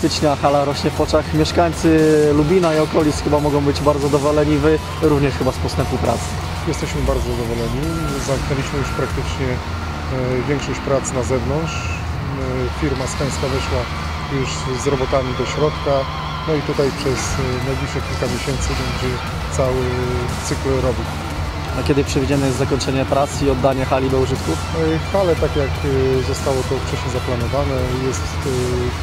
stycznia hala rośnie w oczach. Mieszkańcy Lubina i okolic chyba mogą być bardzo zadowoleni. Wy również chyba z postępu pracy. Jesteśmy bardzo zadowoleni. Zamknęliśmy już praktycznie e, większość prac na zewnątrz. E, Firma Skańska weszła już z robotami do środka. No i tutaj przez e, najbliższe kilka miesięcy będzie cały cykl robót. A kiedy przewidziane jest zakończenie prac i oddanie hali do użytku? E, Hale, tak jak e, zostało to wcześniej zaplanowane, jest e,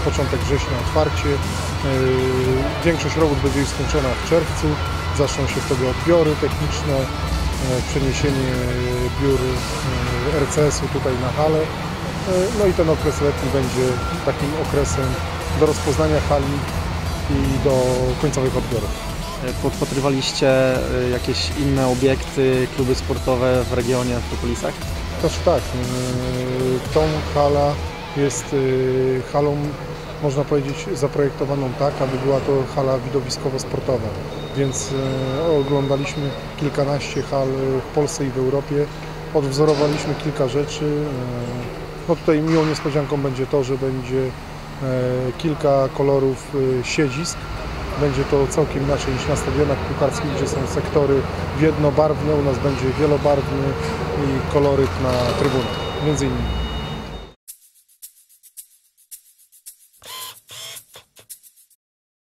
początek września otwarcie. E, Większość robót będzie już skończona w czerwcu. Zaczną się wtedy odbiory techniczne, e, przeniesienie biur RCS-u tutaj na halę. E, No i ten okres letni będzie takim okresem do rozpoznania hali i do końcowych odbiorów. Podpatrywaliście y, jakieś inne obiekty, kluby sportowe w regionie, w okolicach? Znaczy tak, yy, tą hala jest yy, halą, można powiedzieć, zaprojektowaną tak, aby była to hala widowiskowo-sportowa. Więc yy, oglądaliśmy kilkanaście hal w Polsce i w Europie, odwzorowaliśmy kilka rzeczy. No tutaj miłą niespodzianką będzie to, że będzie kilka kolorów siedzisk. Będzie to całkiem inaczej niż na stadionach piłkarskich, gdzie są sektory jednobarwne, u nas będzie wielobarwny i koloryt na trybunach, między innymi.